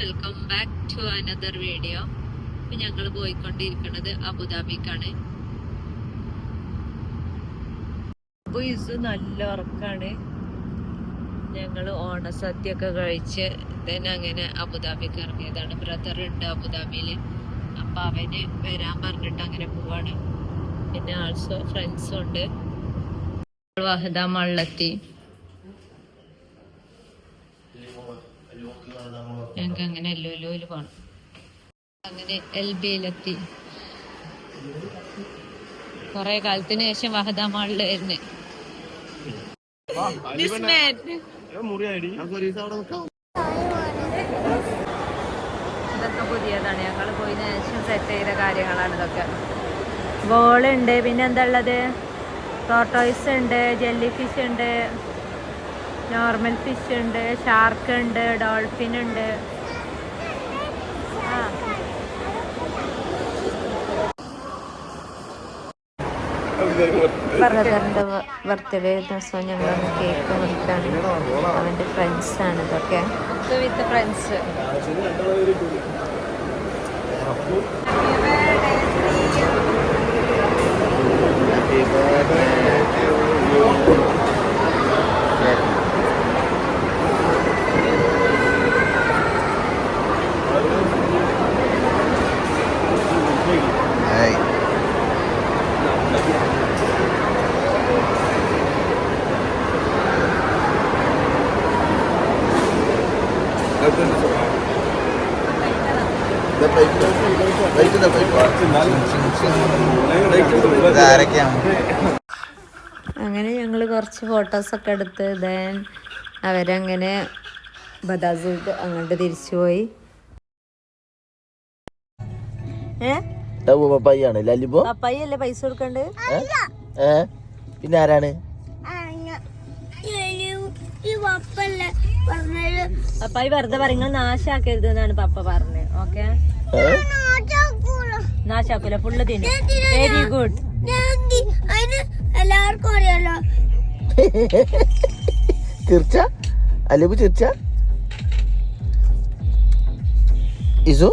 Welcome back to another video ഇപ്പൊ ഞങ്ങൾ പോയിക്കൊണ്ടിരിക്കുന്നത് അബുദാബിക്കാണ്. അപ്പൊ ഇസ് നല്ല ഉറക്കാണ്. ഞങ്ങൾ ഓണസദ്യ ഒക്കെ കഴിച്ച് ദെൻ അങ്ങനെ അബുദാബിക്ക് ഇറങ്ങിയതാണ്. ബ്രദർ ഉണ്ട് അബുദാബിയിൽ അപ്പൊ അവന് വരാൻ പറഞ്ഞിട്ട് അങ്ങനെ പോവാണ്. പിന്നെ ആൾസോ ഫ്രണ്ട്സും ഉണ്ട്. വഹദ മള്ളത്തി. ഞങ്ങൾക്ക് അങ്ങനെ എല്ലോയിൽ പോണം. അങ്ങനെ എൽ ബിയിലെത്തി കൊറേ കാലത്തിന് ശേഷം വഹദ മാളിലായിരുന്നു ഇതൊക്കെ പുതിയതാണ്. ഞങ്ങൾ പോയതിനു ശേഷം സെറ്റ് ചെയ്ത കാര്യങ്ങളാണ് ഇതൊക്കെ. ബോളുണ്ട്. പിന്നെ എന്താ ഉള്ളത്? ടോട്ടോയ്സ് ഉണ്ട് ജെല്ലി ഫിഷ് ഉണ്ട്. നോർമൽ ഫിഷ് ഉണ്ട് ഷാർക്ക് ഉണ്ട് ഡോൾഫിൻ ഉണ്ട്. ആ. ബ്രദറിന്റെ ബർത്ത്ഡേ ദിവസം ഞങ്ങളൊന്ന് കേക്ക് മുറിക്കാണ് അവന്റെ ഫ്രണ്ട്സ് ആണ് ഇതൊക്കെ. വിത്ത് ഫ്രണ്ട്സ് അങ്ങനെ ഞങ്ങൾ കുറച്ച് ഫോട്ടോസൊക്കെ എടുത്ത് ദെൻ അവരങ്ങനെ ബദാസ് അങ്ങോട്ട് തിരിച്ചുപോയി ഏ? പപ്പായാണ് ലല്ലിപ്പോ പപ്പായി അല്ലേ പൈസ കൊടുക്കണ്ട്? പിന്നെ ആരാണ്? പപ്പായി വെറുതെ പറയുന്നത് നാശാക്കരുത് എന്നാണ് പപ്പ പറഞ്ഞത് ഓക്കെ? നാശാക്കൂല ഫുള്ള് തിന്നും. വെരി ഗുഡ് എല്ലാവർക്കും അറിയാലോ. തീർച്ച? അലബു തീർച്ച? ഇസു?